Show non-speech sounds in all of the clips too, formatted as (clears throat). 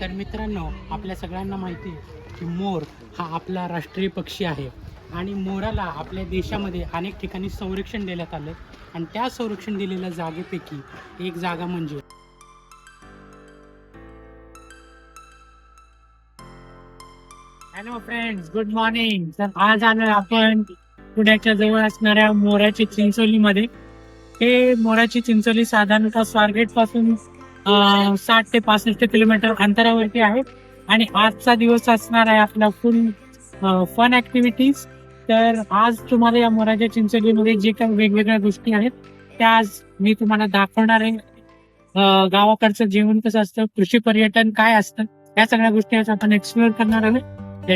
तर मित्रांनो आपल्या सगळ्यांना माहिती आहे की मोर हा आपला राष्ट्रीय पक्षी आहे. आणि मोराला आपल्या देशामध्ये अनेक ठिकाणी संरक्षण देण्यात आलं आणि त्या संरक्षण दिलेल्या जागेपैकी एक जागा म्हणजे हॅलो फ्रेंड्स गुड मॉर्निंग तर आज आलो आपण पुण्याच्या जवळ असणाऱ्या मोराची चिंचोलीमध्ये. हे मोराची चिंचोली साधारणतः स्वारगेटपासून साठ ते पासष्ट किलोमीटर अंतरावरती आहे. आणि आजचा दिवस असणार आहे आपला फुल फन ऍक्टिव्हिटीज तर आज तुम्हाला या मोराच्या चिंचोलीमध्ये जे काही वेगवेगळ्या गोष्टी आहेत त्या आज मी तुम्हाला दाखवणार आहे. गावाकडचं जेवण कसं असतं कृषी पर्यटन काय असतं या सगळ्या गोष्टी आज आपण एक्सप्लोअर करणार आहोत.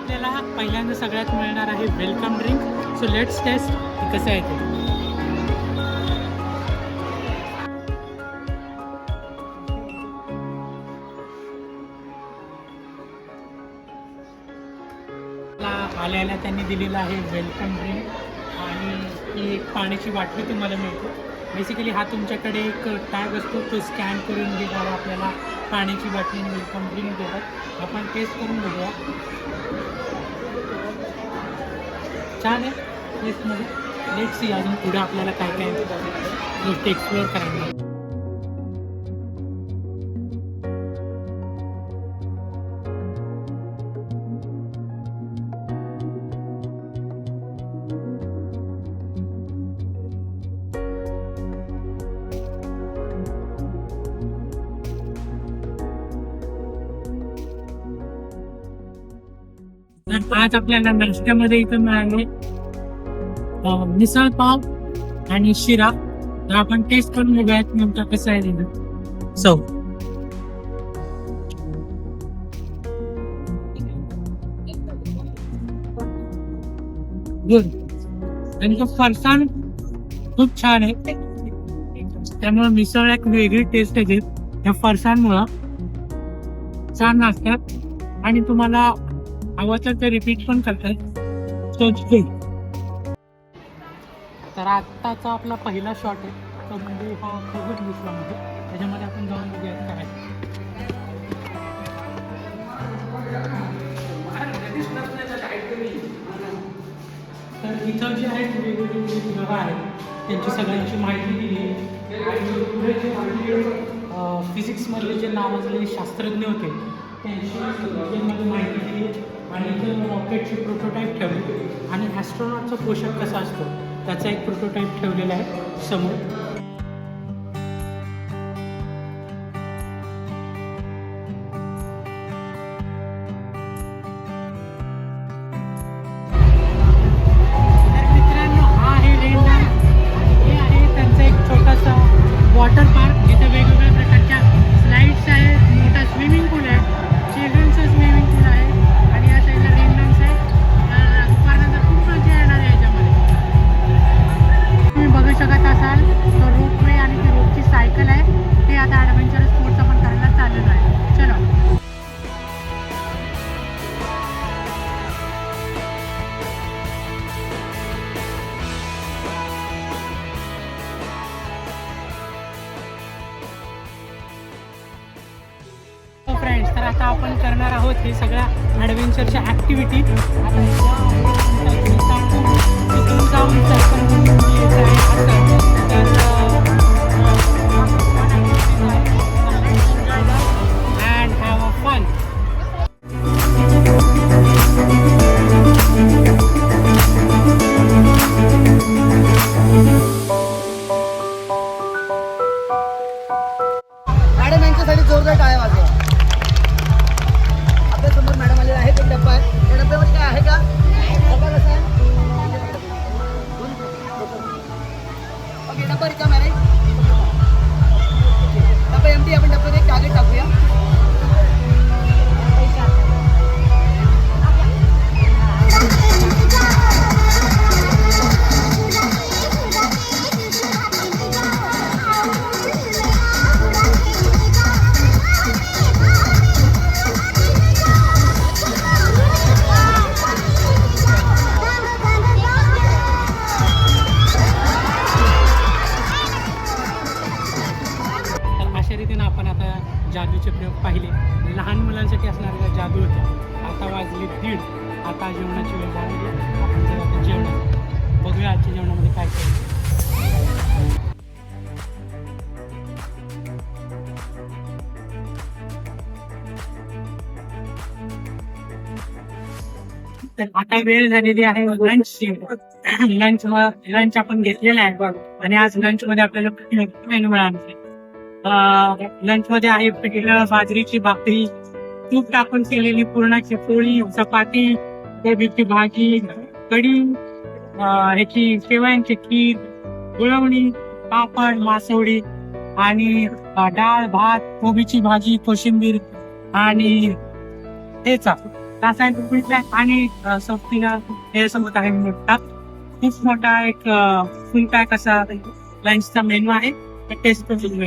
आपल्याला पहिल्यांदा सगळ्यात मिळणार आहे welcome drink. So let's taste कसं आहे ते? मला आल्याला त्यांनी दिलेलं आहे वेलकम ड्रिंक. आणि ही एक पाण्याची बाटली तुम्हाला मिळते. बेसिकली हा तुमच्याकडे एक टॅग असतो. तो स्कॅन करून देतात आपल्याला. पाण्याची बाटली आणि वेलकम ड्रिंक देतात. आपण टेस्ट करून बघूया. छान आहे टेस्टमध्ये लेट सी अजून पुढे आपल्याला काय काय गोष्टी एक्सप्लोअर करायला तर आज आपल्याला नाश्त्यामध्ये इथं मिळाले मिसळ पाव आणि शिरा. तर आपण टेस्ट करून बघूयात नेमका कसं आहे तिथं सौ गुड आणि तो फरसाण खूप छान आहे. त्यामुळे मिसळ एक वेगळी टेस्ट येते त्या फरसाणमुळं छान असतात आणि तुम्हाला हवं तर ते रिपीट पण करतात. So, it's तर आत्ताचा आपला पहिला शॉट आहे. तो म्हणजे हा खूपच विश्वामध्ये त्याच्यामध्ये आपण जाऊन बघूया काय तर इथं जे आहेत वेगवेगळे ग्रह आहेत त्यांची सगळ्यांची माहिती दिली आणि पुढे जे फिजिक्समधले जे नावाजलेले शास्त्रज्ञ होते त्यांची माहिती दिली आणि इथं रॉकेटचे प्रोटोटाईप ठेवले. आणि ॲस्ट्रॉनॉटचा पोशाख कसा असतो त्याचा एक प्रोटोटाईप ठेवलेला आहे समोर. मित्रांनो हा आहे हे आहे एक छोटासा वॉटर पार्क जिथे वेगवेगळ्या प्रकारच्या स्लाइड्स आहेत. मोठा स्विमिंग पूल आहे. चिल्ड्रन्सचा स्विमिंग शकत तर रोपवे आणि ती रोपची सायकल आहे. ते आता ॲडव्हेंचर स्पोर्ट्स आपण करायला चाललेलो आहे. चलो. फ्रेंड्स तर आता आपण करणार आहोत हे सगळ्या ॲडव्हेंचरच्या ॲक्टिव्हिटी तर आता वेळ झालेली आहे लंचची लंच लंच आपण घेतलेला आहे आणि आज लंच मध्ये आपल्याला मेनू मिळाला लंच मध्ये आहे पिठलं बाजरीची भाकरी. तूप टाकून केलेली पुरणाची पोळी चपाती कोबीची भाजी कढी ह्याची शेवयांची खीर गुळवणी पापड मासवडी आणि डाळ भात कोबीची भाजी कोशिंबीर आणि ठेचा. रासायनिक पीठ आहे आणि अं, हे समोर काही मोठा खूप मोठा एक फुल पॅक असा लंचचा मेनू आहे. टेस्ट करून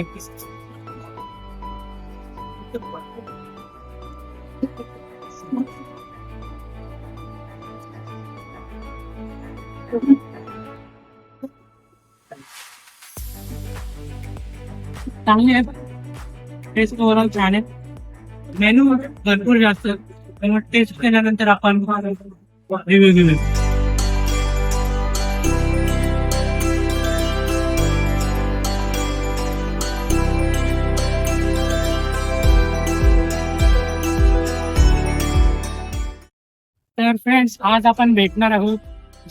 चांगले आहे. टेस्ट ओव्हरऑल छान आहे. मेनू भरपूर जास्त पण टेस्ट केल्यानंतर आपण रिव्ह्यू घेऊ तर फ्रेंड्स आज आपण भेटणार आहोत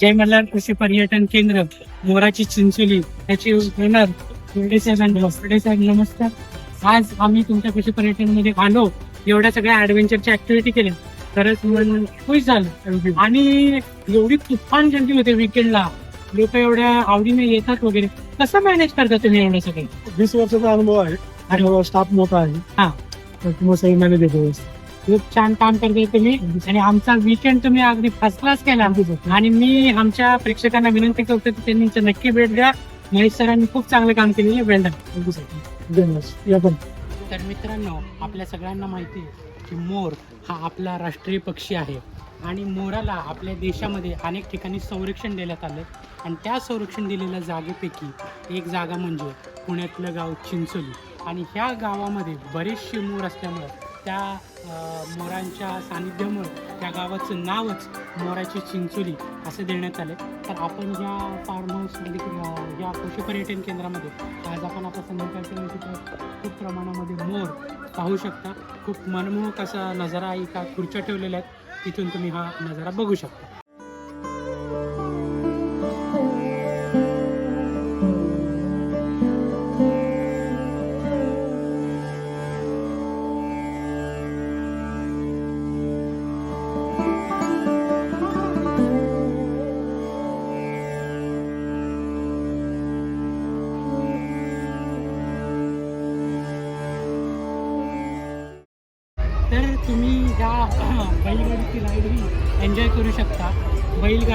जय मल्हार कृषी पर्यटन केंद्र मोराची चिंचोली. त्याची ओनर साहेब नमस्कार. आज आम्ही तुमच्या कृषी पर्यटनमध्ये आलो. एवढ्या सगळ्या ऍडव्हेंचरच्या ऍक्टिव्हिटी केल्या खरंच मन खुश झालं. आणि एवढी तुफान गर्दी होते विकेंडला लोक एवढ्या आवडीने येतात वगैरे. कसं मॅनेज करता तुम्ही एवढं सगळे? वीस वर्षाचा अनुभव आहे. आणि स्टाफ मोठा आहे. हा. तर तुम्हाला सही मॅनेज देतो. खूप छान काम करताय तुम्ही. आणि आमचा विकेंड तुम्ही अगदी फर्स्ट क्लास केला. आणि मी आमच्या प्रेक्षकांना विनंती करतो की त्यांनी नक्की भेट द्या. महेश सरांनी खूप चांगलं काम केलेलं आहे. वेल धन्यवाद. या पण. तर मित्रांनो आपल्या सगळ्यांना माहिती आहे की मोर हा आपला राष्ट्रीय पक्षी आहे. आणि मोराला आपल्या देशामध्ये अनेक ठिकाणी संरक्षण देण्यात आलं आणि त्या संरक्षण दिलेल्या जागेपैकी एक जागा म्हणजे पुण्यातलं गाव चिंचोली. आणि ह्या गावामध्ये बरेचसे मोर असल्यामुळं त्या मोरांच्या सानिध्यामुळं त्या गावाचं नावच मोराची चिंचोली असं देण्यात आलं तर आपण ह्या फार्म हाऊसमध्ये या पशु पर्यटन केंद्रामध्ये आज आपण आता संध्याकाळच्या वेळी तिथं खूप प्रमाणामध्ये मोर पाहू शकता. खूप मनमोहक असा नजारा एका खुर्च्या ठेवलेल्या आहेत. तिथून तुम्ही हा नजारा बघू शकता.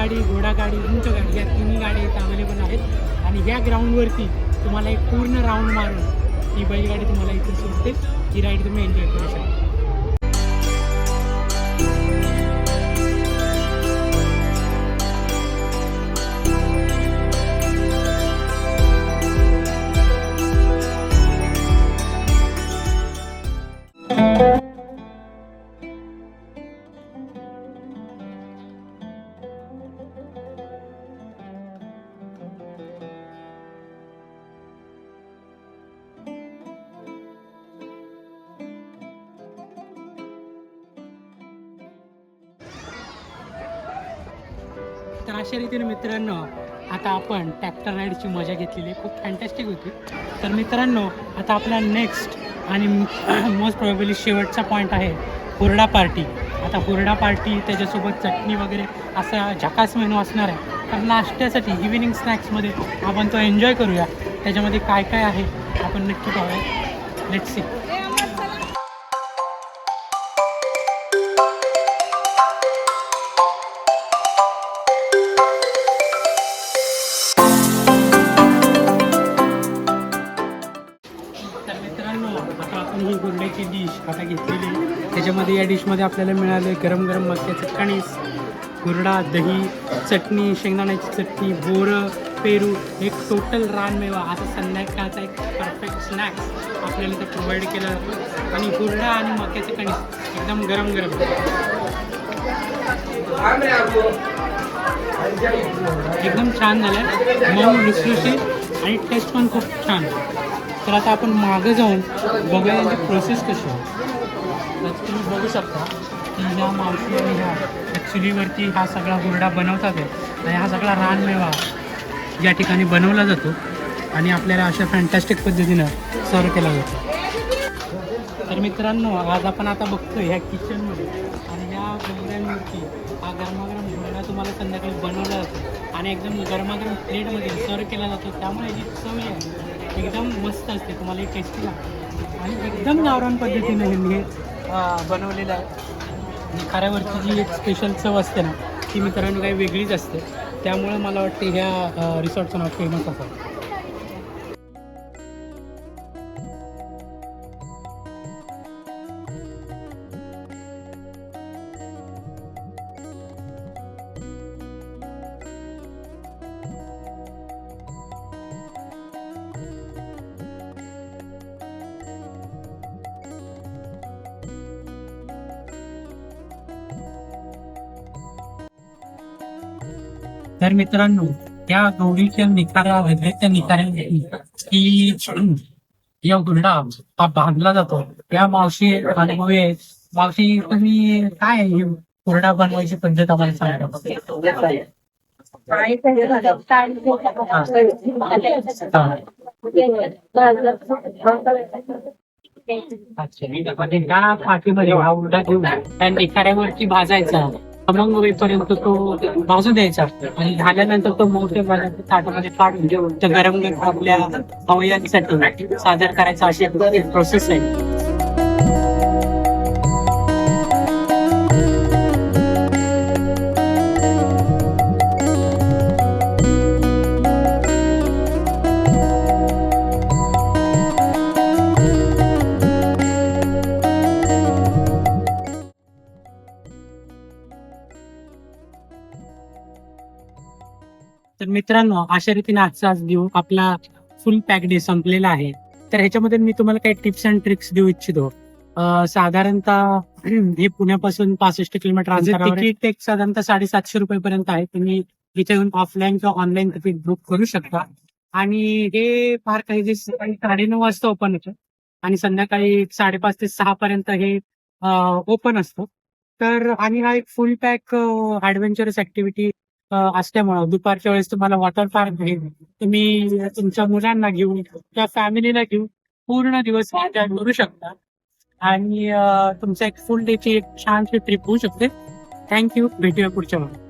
बैलगाडी घोडागाडी उंटगाडी या तिन्ही गाड्या इथं अवेलेबल आहेत. आणि ह्या ग्राउंडवरती तुम्हाला एक पूर्ण राऊंड मारून ही बैलगाडी तुम्हाला इथे सुटते. ही राईड तुम्ही एन्जॉय करू शकता. तर अशा रीतीने मित्रांनो आता आपण ट्रॅक्टर राईडची मजा घेतलेली आहे. खूप फॅन्टॅस्टिक होती. तर मित्रांनो आता आपला नेक्स्ट आणि मोस्ट प्रॉबेबली शेवटचा पॉईंट आहे हुरडा पार्टी आता हुरडा पार्टी त्याच्यासोबत चटणी वगैरे असा झकास मेनू असणार आहे. तर नाश्त्यासाठी इव्हिनिंग स्नॅक्समध्ये आपण तो एन्जॉय करूया. त्याच्यामध्ये काय काय आहे आपण नक्की पाहूया. लेट्स सी घेतलेली. त्याच्यामध्ये या डिशमध्ये आपल्याला मिळाले गरम गरम मक्याचं कणीस गुरडा दही चटणी शेंगदाण्याची चटणी बोरं पेरू एक टोटल रानमेवा. असा संध्याकाळचा एक परफेक्ट स्नॅक्स आपल्याला ते प्रोव्हाइड केला. जातो आणि हुरडा आणि मक्याचं कणीस एकदम गरम गरम. एकदम छान झालं मऊ लुसलुशीत आणि टेस्ट पण खूप छान. तर आता आपण मागं जाऊन बघूया यांची प्रोसेस कशी आहे. तर तुम्ही बघू शकता की ह्या मावशी आणि ह्या ॲक्च्युलीवरती हा सगळा हुरडा बनवतात आहे. आणि हा सगळा रानमेवा या ठिकाणी बनवला जातो. आणि आपल्याला अशा फॅन्टॅस्टिक पद्धतीनं सर्व केला जातो. तर मित्रांनो आज आपण आता बघतो ह्या किचनमध्ये आणि ह्या हुरड्यांवरती हा गरमागरम हुरडा तुम्हाला संध्याकाळी बनवला जातो. आणि एकदम गरमागरम प्लेटमध्ये सर्व केला जातो. त्यामुळे जी चव आहे एकदम मस्त असते. तुम्हाला टेस्टी लागते. आणि एकदम गावरान पद्धतीने हे बनवलेलं आहे. आणि खाऱ्यावरची जी एक स्पेशल चव असते ना ती मित्रांनो काही वेगळीच असते. त्यामुळे मला वाटते ह्या रिसॉर्टचं नाव फेमस असावं. तर मित्रांनो त्या गौरीच्या निखारा त्या निखाऱ्या की (clears throat) या गुंडा हा बांधला जातो. त्या मावशी अनुभवी मावशी तुम्ही काय हुरडा बनवायची पद्धत आम्हाला सांगा. अच्छा. पाठीमध्ये हा हुरडा घेऊन त्या निखाऱ्यावरती भाजायचा. मग इथपर्यंत तो भाजू द्यायचा. आणि झाल्यानंतर तो मोठ्या ताटामध्ये काढून गरम गरम आपल्या अवयवांसाठी सादर करायचा अशी प्रोसेस आहे. तर मित्रांनो अशा रीतीने आजचा आज देऊ आपला फुल पॅक डे संपलेला आहे. तर ह्याच्यामध्ये मी तुम्हाला काही टिप्स अँड ट्रिक्स देऊ इच्छितो. साधारणतः (clears throat) हे पुण्यापासून पासष्ट किलोमीटर अंतरावर तिकीट एक साधारणतः साडेसातशे रुपये पर्यंत आहे. तुम्ही इथे येऊन ऑफलाईन किंवा ऑनलाईन तिकीट बुक करू शकता. आणि हे फार काही जे सकाळी साडेनऊ वाजता ओपन होतं. आणि संध्याकाळी साडेपाच ते सहा पर्यंत हे ओपन असतं. तर आणि हा एक फुल पॅक ऍडव्हेंचरस ऍक्टिव्हिटी असल्यामुळं दुपारच्या वेळेस तुम्हाला वॉटर पार्क घेऊन तुम्ही तुमच्या मुलांना घेऊन किंवा फॅमिलीला घेऊन पूर्ण दिवस एन्जॉय करू शकता. आणि तुमचा एक फुल डेची एक छानशी ट्रिप होऊ शकते. थँक्यू भेटूया पुढच्या वेळेस